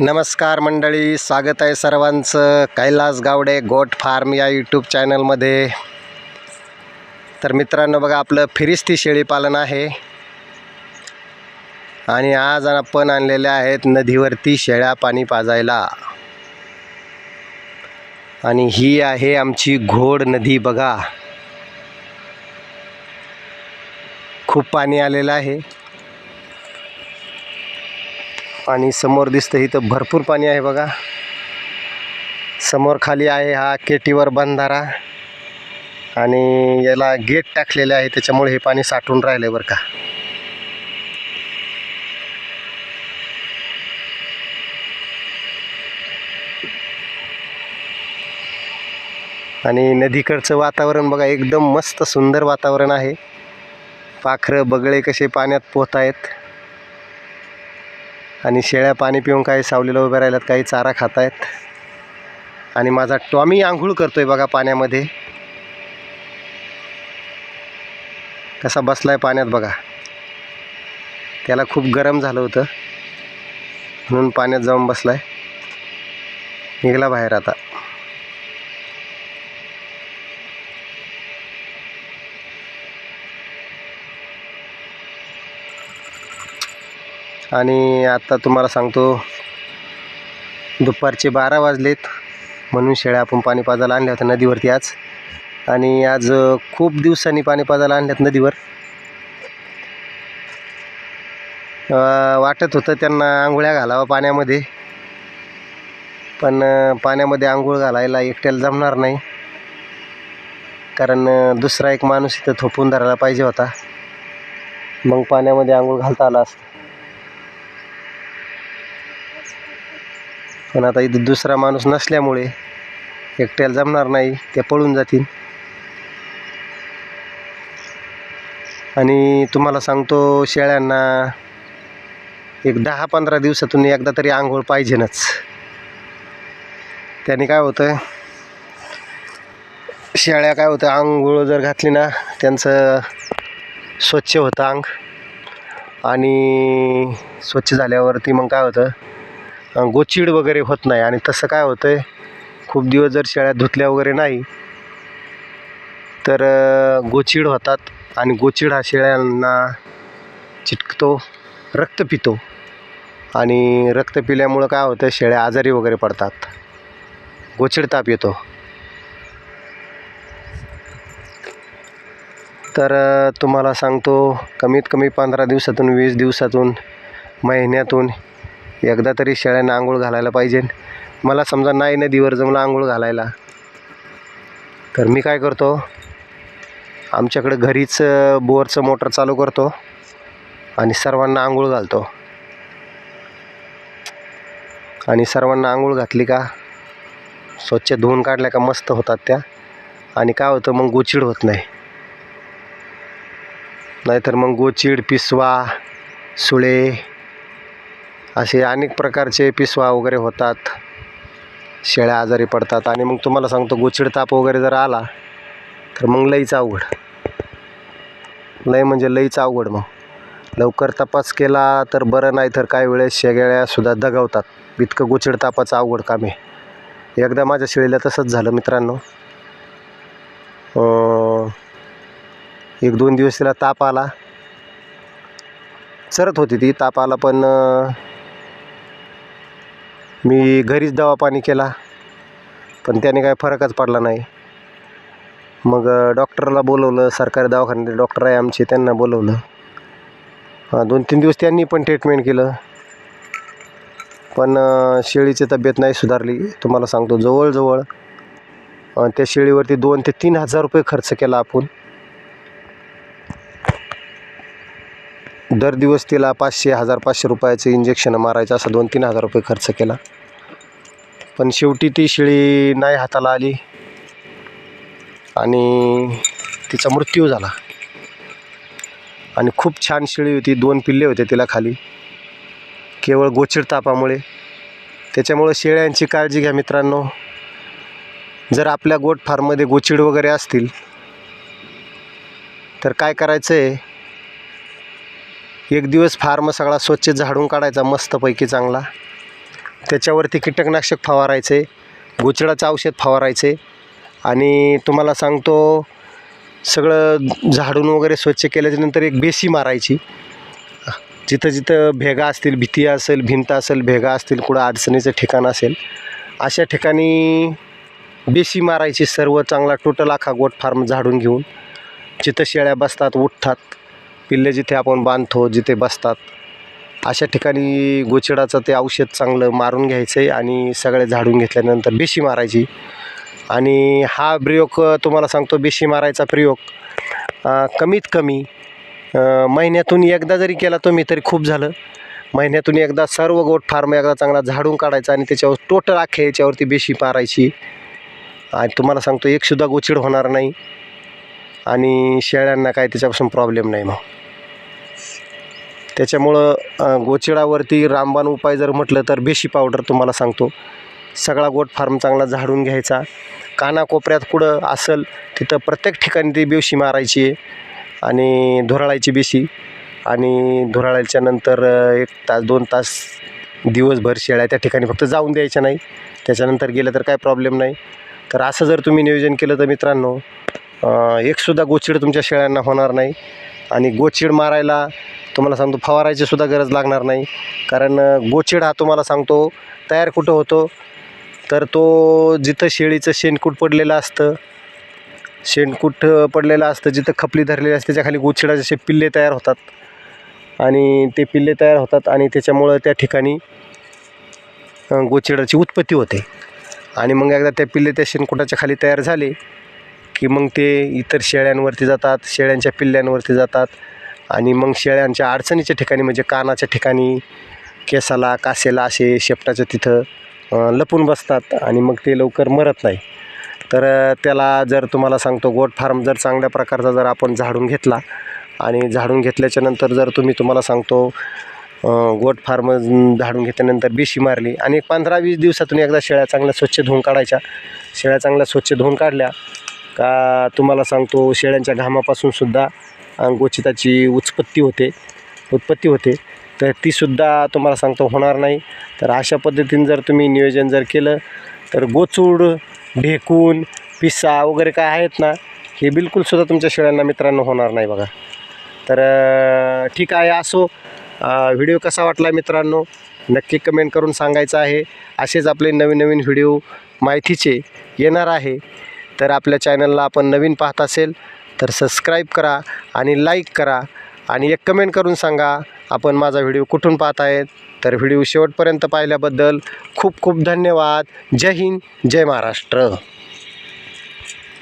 नमस्कार मंडळी स्वागत आहे सर्वांचं. कैलास गावडे गोट फार्म या यूट्यूब चॅनलमध्ये. तर मित्रांनो बघा आपलं फिरिस्ती शेळीपालन आहे. आणि आज आपण आणलेल्या आहेत नदीवरती शेळ्या पाणी पाजायला. आणि ही आहे आमची घोड नदी बघा. खूप पाणी आलेलं आहे. आणि समोर दिसतं इथं भरपूर पाणी आहे बघा. समोर खाली आहे हा केटीवर बंधारा. आणि याला गेट टाकलेले आहे त्याच्यामुळे हे पाणी साठून राहिलं बरं का. आणि नदीकडचं वातावरण बघा एकदम मस्त सुंदर वातावरण आहे. पाखरं बगळे कसे पाण्यात पोहत आहेत आणि शेळ्या पाणी पिऊन काही सावलीला उभ्या राहिल्यात काही चारा खात आहेत आणि माझा टॉमी आंघोळ करतो आहे बघा पाण्यामध्ये. कसा बसलाय पाण्यात बघा. त्याला खूप गरम झालं होतं. म्हणून पाण्यात जाऊन बसलाय. निघाला बाहेर आता. आणि आता तुम्हाला सांगतो दुपारचे बारा वाजलेत. म्हणून शेळ्या आपण पाणी पाजायला आणल्या होत्या नदीवरती आज. आणि आज खूप दिवसांनी पाणी पाजायला आणल्यात नदीवर. वाटत होतं त्यांना आंघोळ्या घालावा पाण्यामध्ये. पण पाण्यामध्ये आंघोळ घालायला एकट्याला जमणार नाही. कारण दुसरा एक माणूस इथं थोपून धरायला पाहिजे होता. मग पाण्यामध्ये आंघोळ घालता आला असतं. पण आता इथं दुसरा माणूस नसल्यामुळे एकट्याला जमणार नाही ते पळून जातील. आणि तुम्हाला सांगतो शेळ्यांना एक दहा पंधरा दिवसातून एकदा तरी आंघोळ पाहिजेनच. त्याने काय होतं शेळ्या काय होतं आंघोळ जर घातली ना त्यांचं स्वच्छ होतं अंग. आणि स्वच्छ झाल्यावरती मग काय होतं गोचिड वगैरे होत नाही. आणि तसं काय होतं आहे खूप दिवस जर शेळ्या धुतल्या वगैरे नाही तर गोचिड होतात. आणि गोचिड हा शेळ्यांना चिटकतो रक्त पितो. आणि रक्त पिल्यामुळं काय होतं शेळ्या आजारी वगैरे पडतात. गोचिड ताप येतो. तर तुम्हाला सांगतो कमीत कमी पंधरा दिवसातून वीस दिवसातून महिन्यातून एकदा तरी शेळ्यांना आंघोळ घालायला पाहिजे. मला समजा नाही नदीवर जमलं आंघोळ घालायला. तर मी काय करतो? आमच्याकडे घरीच बोअरचं मोटर चालू करतो आणि सर्वांना आंघोळ घालतो. आणि सर्वांना आंघोळ घातली का? स्वच्छ धुवून काढल्या का मस्त होतात त्या. आणि काय होतं? मग गोचिड होत नाही. नाहीतर मग गोचिड पिसवा सुळे असे अनेक प्रकारचे पिसवा वगैरे होतात. शेळ्या आजारी पडतात. आणि मग तुम्हाला सांगतो गोचिड ताप वगैरे जर आला तर मग लईच अवघड. लय म्हणजे लईच अवघड मग. लवकर तपास केला तर बरं नाही तर काही वेळेस शेगळ्यासुद्धा दगावतात. इतकं गोचिड तापाचं अवघड काम आहे. एकदा माझ्या शेळीला तसंच झालं मित्रांनो. एक दोन दिवस तिला ताप आला. चरत होती ती ताप आला पण मी घरीच दवापाणी केला पण त्याने काय फरकच पडला नाही. मग डॉक्टरला बोलवलं सरकारी दवाखान्यात डॉक्टर आहे आमचे त्यांना बोलवलं. दोन तीन दिवस त्यांनी पण ट्रीटमेंट केलं. पण शेळीची तब्येत नाही सुधारली. तुम्हाला सांगतो जवळजवळ त्या शेळीवरती दोन ते तीन हजार रुपये खर्च केला आपण. दर दिवस तिला पाचशे हजार पाचशे रुपयाचं इंजेक्शन मारायचं असं दोन तीन हजार रुपये खर्च केला. पण शेवटी ती शेळी नाही हाताला आली. आणि तिचा मृत्यू झाला. आणि खूप छान शेळी होती दोन पिल्ले होते तिला खाली. केवळ गोचिड तापामुळे. त्याच्यामुळं शेळ्यांची काळजी घ्या मित्रांनो. जर आपल्या गोट फार्ममध्ये गोचिड वगैरे असतील तर काय करायचं आहे एक दिवस फार्म सगळा स्वच्छ झाडून काढायचा मस्तपैकी चांगला. त्याच्यावरती कीटकनाशक फवारायचे गोचिडाचं औषध फवारायचे. आणि तुम्हाला सांगतो सगळं झाडून वगैरे स्वच्छ केल्याच्यानंतर एक बेसी मारायची. जिथं जिथं भेगा असतील भीती असेल भिंत असेल भेगा असतील कुठं अडचणीचं ठिकाण असेल अशा ठिकाणी बेसी मारायची सर्व चांगला टोटल आखा गोट फार्म झाडून घेऊन. जिथं शेळ्या बसतात उठतात पिल्ले जिथे आपण बांधतो जिथे बसतात अशा ठिकाणी गोचिडाचं ते औषध चांगलं मारून घ्यायचं आहे आणि सगळे झाडून घेतल्यानंतर बेशी मारायची. आणि हा प्रयोग तुम्हाला सांगतो बेशी मारायचा प्रयोग कमीत कमी महिन्यातून एकदा जरी केला तुम्ही तरी खूप झालं. महिन्यातून एकदा सर्व गोट फार्म एकदा चांगला झाडून काढायचा आणि त्याच्यावर टोटल अख्ख्या याच्यावरती बेशी मारायची. आणि तुम्हाला सांगतो एकसुद्धा गोचिड होणार नाही. आणि शेळ्यांना काय त्याच्यापासून प्रॉब्लेम नाही मग. त्याच्यामुळं गोचिडावरती रामबाण उपाय जर म्हटलं तर बेशी पावडर तुम्हाला सांगतो. सगळा गोट फार्म चांगला झाडून घ्यायचा. कानाकोपऱ्यात कुठं असेल तिथं प्रत्येक ठिकाणी ती बेशी मारायची आहे. आणि धुराळायची बेशी. आणि धुराळायच्या नंतर एक तास दोन तास दिवसभर शेळ्या त्या ठिकाणी फक्त जाऊन द्यायच्या नाही. त्याच्यानंतर गेलं तर काय प्रॉब्लेम नाही. तर असं जर तुम्ही नियोजन केलं तर मित्रांनो एकसुद्धा गोचिड तुमच्या शेळ्यांना होणार नाही. आणि गोचिड मारायला तुम्हाला सांगतो फवारायची सुद्धा गरज लागणार नाही. कारण गोचिड हा तुम्हाला सांगतो तयार कुठं होतो? तर तो जिथं शेळीचं शेणकूट पडलेलं असतं शेणकूट पडलेलं असतं जिथं खपली धरलेली असते त्याच्याखाली गोचिडाचे असे पिल्ले तयार होतात. आणि ते पिल्ले तयार होतात आणि त्याच्यामुळं त्या ठिकाणी गोचिडाची उत्पत्ती होते. आणि मग एकदा त्या पिल्ले त्या शेणकुटाच्या खाली तयार झाले की मग ते इतर शेळ्यांवरती जातात शेळ्यांच्या पिल्ल्यांवरती जातात आणि मग शेळ्यांच्या अडचणीच्या ठिकाणी म्हणजे कानाच्या ठिकाणी केसाला कासेला असे शेपटाच्या तिथं लपून बसतात आणि मग ते लवकर मरत नाही. तर त्याला जर तुम्हाला सांगतो गोट फार्म जर चांगल्या प्रकारचा जर आपण झाडून घेतला आणि झाडून घेतल्याच्या नंतर जर तुम्ही तुम्हाला सांगतो गोट फार्म झाडून घेतल्यानंतर बिशी मारली आणि एक पंधरा वीस दिवसातून एकदा शेळ्या चांगल्या स्वच्छ धुवून काढायच्या. शेळ्या चांगल्या स्वच्छ धुवून काढल्या का तुम्हाला सांगतो शेळ्यांच्या घामापासून सुद्धा गोचिताची उत्पत्ती होते उत्पत्ती होते. तर तीसुद्धा तुम्हाला सांगतो होणार नाही. तर अशा पद्धतीने जर तुम्ही नियोजन जर केलं तर गोचूड ढेकून पिस्सा वगैरे काय आहेत ना हे बिलकुलसुद्धा तुमच्या शेळ्यांना मित्रांनो होणार नाही बघा. तर ठीक आहे असो. व्हिडिओ कसा वाटला मित्रांनो? नक्की कमेंट करून सांगायचं आहे. असेच आपले नवीन नवीन व्हिडिओ माहितीचे येणार आहे. तर आपल्या चॅनलला आपण नवीन पाहत असेल तर सबस्क्राईब करा आणि लाईक करा. आणि एक कमेंट करून सांगा आपण माझा व्हिडिओ कुठून पाहत आहेत? तर व्हिडिओ शेवटपर्यंत पाहिल्याबद्दल खूप खूप धन्यवाद. जय हिंद जय महाराष्ट्र.